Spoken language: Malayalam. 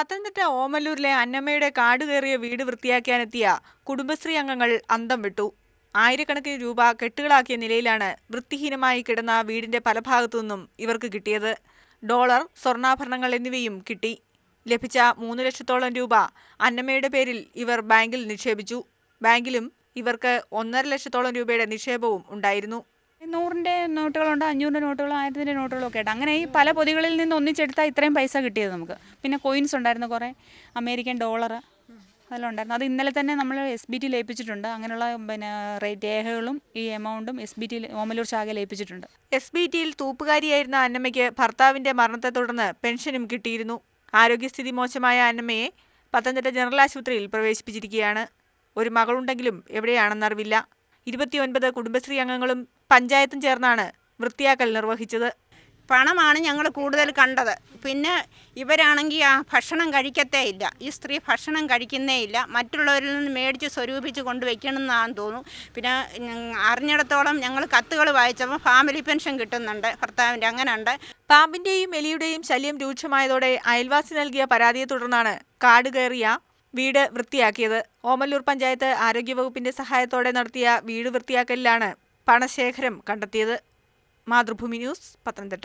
പത്തനംതിട്ട ഓമല്ലൂരിലെ അന്നമ്മയുടെ കാട് കയറിയ വീട് വൃത്തിയാക്കാനെത്തിയ കുടുംബശ്രീ അംഗങ്ങൾ അന്തം വിട്ടു. ആയിരക്കണക്കിന് രൂപ കെട്ടുകളാക്കിയ നിലയിലാണ് വൃത്തിഹീനമായി കിടന്ന വീടിന്റെ പല ഭാഗത്തു നിന്നും ഇവർക്ക് കിട്ടിയത്. ഡോളർ സ്വർണാഭരണങ്ങൾ എന്നിവയും കിട്ടി. ലഭിച്ച മൂന്ന് ലക്ഷത്തോളം രൂപ അന്നമ്മയുടെ പേരിൽ ഇവർ ബാങ്കിൽ നിക്ഷേപിച്ചു. ബാങ്കിലും ഇവർക്ക് ഒന്നര ലക്ഷത്തോളം രൂപയുടെ നിക്ഷേപവും ഉണ്ടായിരുന്നു. നൂറിന്റെ നോട്ടുകളുണ്ട്? അഞ്ഞൂറിന്റെ നോട്ടുകളും ആയിരത്തിന്റെ നോട്ടുകളും ഒക്കെ ആയിട്ട്. അങ്ങനെ ഈ പല പൊതികളിൽ നിന്ന് ഒന്നിച്ചെടുത്താൽ ഇത്രയും പൈസ കിട്ടിയത് നമുക്ക്. പിന്നെ കോയിൻസ് ഉണ്ടായിരുന്നു കുറേ. അമേരിക്കൻ ഡോളർ അതെല്ലാം ഉണ്ടായിരുന്നു. അത് ഇന്നലെ തന്നെ നമ്മൾ എസ് ബി ടി ലയിപ്പിച്ചിട്ടുണ്ട്. അങ്ങനെയുള്ള പിന്നെ രേഖകളും ഈ എമൗണ്ടും എസ് ബി ടി ഓമലൂർ ശാഖ ലയിപ്പിച്ചിട്ടുണ്ട്. എസ് ബി ടിയിൽ തൂപ്പുകാരിയായിരുന്ന അന്നമ്മയ്ക്ക് ഭർത്താവിന്റെ മരണത്തെ തുടർന്ന് പെൻഷനും കിട്ടിയിരുന്നു. ആരോഗ്യസ്ഥിതി മോശമായ അന്നമ്മയെ പത്തനംതിട്ട ജനറൽ ആശുപത്രിയിൽ പ്രവേശിപ്പിച്ചിരിക്കുകയാണ്. ഒരു മകളുണ്ടെങ്കിലും എവിടെയാണെന്നറിവില്ല. ഇരുപത്തിയൊൻപത് കുടുംബശ്രീ അംഗങ്ങളും പഞ്ചായത്തും ചേർന്നാണ് വൃത്തിയാക്കൽ നിർവഹിച്ചത്. പണമാണ് ഞങ്ങൾ കൂടുതൽ കണ്ടത്. പിന്നെ ഇവരാണെങ്കിൽ ആ ഭക്ഷണം കഴിക്കത്തേ ഇല്ല. ഈ സ്ത്രീ ഭക്ഷണം കഴിക്കുന്നേ ഇല്ല. മറ്റുള്ളവരിൽ നിന്ന് മേടിച്ച് സ്വരൂപിച്ച് കൊണ്ടുവയ്ക്കണമെന്നാണെന്ന് തോന്നുന്നു പിന്നെ അറിഞ്ഞിടത്തോളം ഞങ്ങൾ കത്തുകൾ വായിച്ചപ്പോൾ ഫാമിലി പെൻഷൻ കിട്ടുന്നുണ്ട്. ഭർത്താവിന്റെ അങ്ങനെ ഉണ്ട് പാമ്പിന്റെയും എലിയുടെയും ശല്യം രൂക്ഷമായതോടെ അയൽവാസി നൽകിയ പരാതിയെ തുടർന്നാണ് കാട് കയറിയ വീട് വൃത്തിയാക്കിയത്. ഓമല്ലൂർ പഞ്ചായത്ത് ആരോഗ്യവകുപ്പിന്റെ സഹായത്തോടെ നടത്തിയ വീട് വൃത്തിയാക്കലിലാണ് പണശേഖരം കണ്ടെത്തിയത് മാതൃഭൂമി ന്യൂസ് പത്തനംതിട്ട.